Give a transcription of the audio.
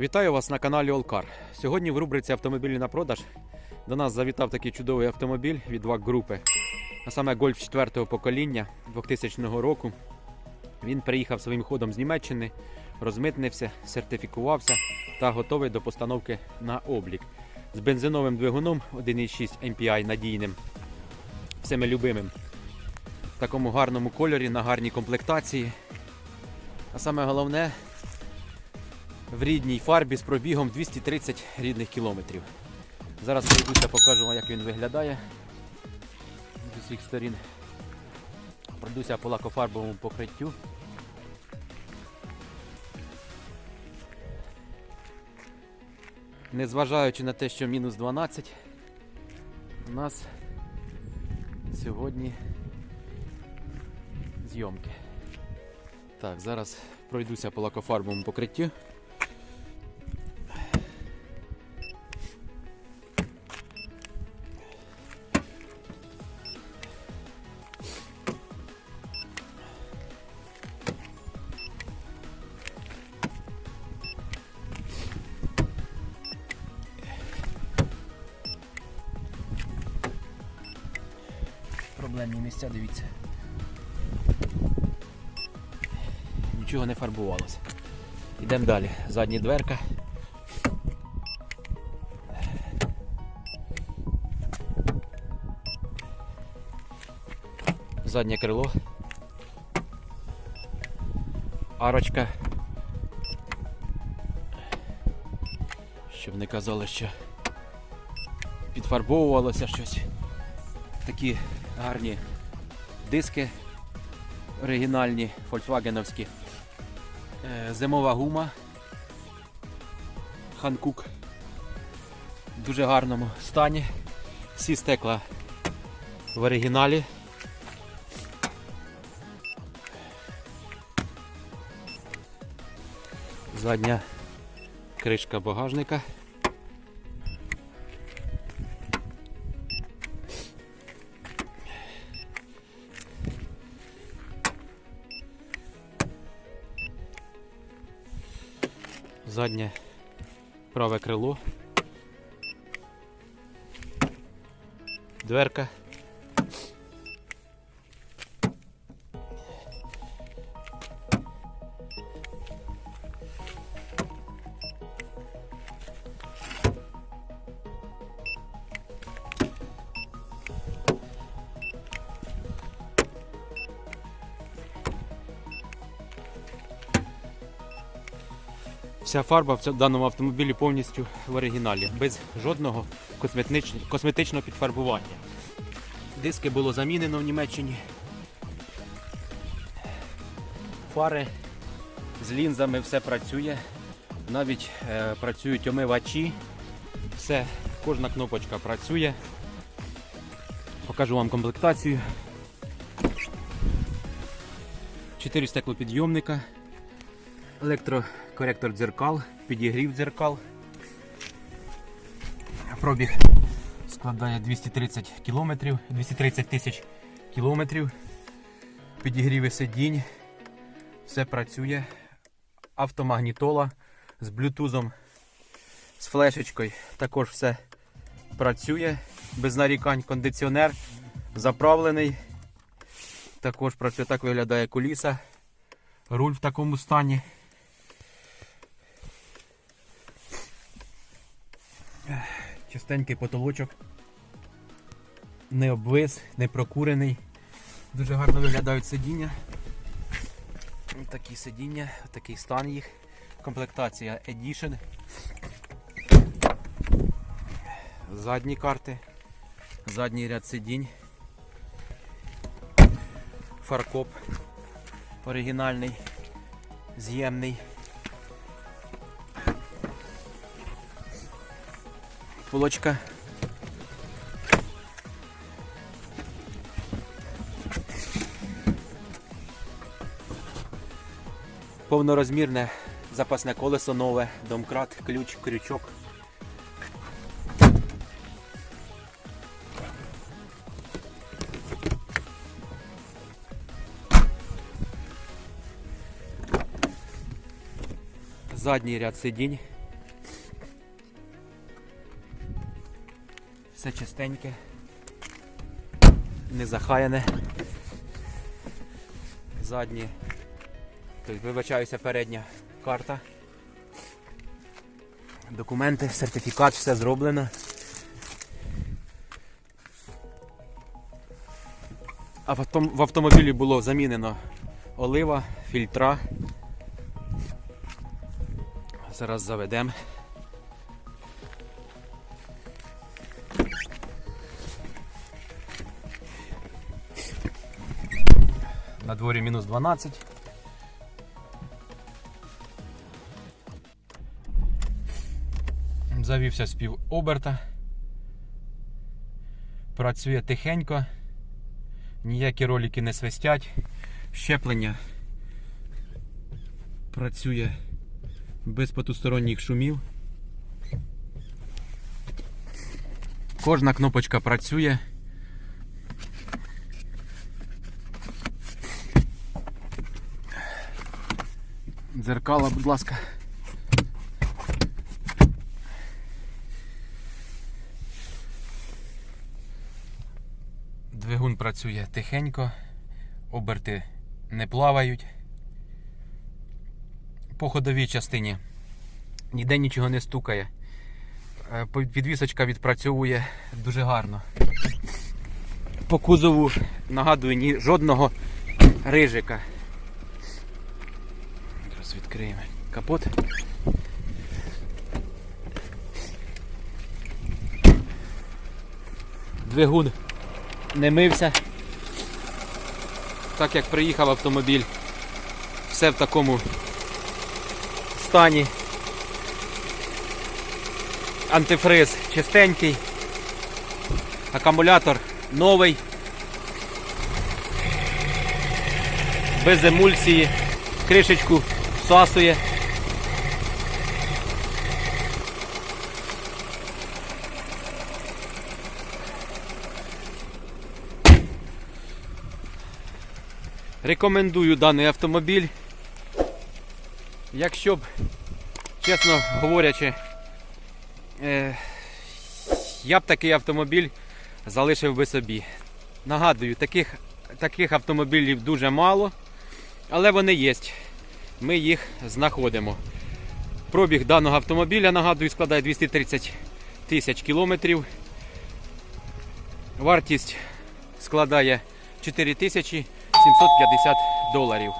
Вітаю вас на каналі Олкар. Сьогодні в рубриці автомобілі на продаж до нас завітав такий чудовий автомобіль від ВАК групи, а саме Golf 4 покоління 2000 року. Він приїхав своїм ходом з Німеччини, розмитнився, сертифікувався та готовий до постановки на облік. З бензиновим двигуном 1.6 MPI надійним, всеми любимим. В такому гарному кольорі, на гарній комплектації. А саме головне в рідній фарбі з пробігом 230 рідних кілометрів. Зараз пройдуся, покажу вам, як він виглядає з усіх сторін. Пройдуся по лакофарбовому покриттю. Незважаючи на те, що мінус 12, у нас сьогодні зйомки. Так, зараз пройдуся по лакофарбовому покриттю. Проблемні місця, дивіться. Нічого не фарбувалося. Йдемо далі. Задня дверка. Заднє крило. Арочка. Щоб не казали, що підфарбовувалося щось. Такі гарні диски оригінальні, фольксвагеновські. Е, Зимова гума. Ханкук. В дуже гарному стані. Всі стекла в оригіналі. Задня кришка багажника. Заднє праве крило. Дверка. Вся фарба в даному автомобілі повністю в оригіналі, без жодного косметичного підфарбування. Диски було замінено в Німеччині. Фари з лінзами все працює. Навіть е, працюють омивачі. Все, кожна кнопочка працює. Покажу вам комплектацію. Чотири стеклопідйомника електрокоректор дзеркал, підігрів дзеркал. Пробіг складає 230 кілометрів, 230 тисяч кілометрів. Підігріви сидінь. Все працює. Автомагнітола з блютузом, з флешечкою. Також все працює. Без нарікань кондиціонер заправлений. Також працює, так виглядає куліса. Руль в такому стані. Чистенький потолочок. Не обвис, не прокурений. Дуже гарно виглядають сидіння. Такі сидіння, такий стан їх. Комплектація Edition. Задні карти. Задній ряд сидінь. Фаркоп оригінальний, з'ємний. Полочка. Повнорозмірне запасне колесо нове, домкрат, ключ, крючок. задній ряд сидінь Все чистеньке. Не захаяне. Задні. Тобто, вибачаюся, передня карта. Документи, сертифікат, все зроблено. А в, автомобілі було замінено олива, фільтра. Зараз заведемо. На дворі мінус 12. Завівся з пів оберта. Працює тихенько. Ніякі ролики не свистять. Щеплення працює без потусторонніх шумів. Кожна кнопочка працює. Дзеркала, будь ласка. Двигун працює тихенько, оберти не плавають. По ходовій частині ніде нічого не стукає. Е, Підвісочка відпрацьовує дуже гарно. По кузову нагадую, ні жодного рижика. Зараз відкриємо капот. Двигун не мився. Так як приїхав автомобіль, все в такому стані. Антифриз чистенький. Акумулятор новий. Без емульсії. Кришечку всасує. Рекомендую даний автомобіль. Якщо б, чесно говорячи, е, я б такий автомобіль залишив би собі. Нагадую, таких, таких автомобілів дуже мало, але вони є. Ми їх знаходимо. Пробіг даного автомобіля, нагадую, складає 230 тисяч кілометрів. Вартість складає 4750 доларів.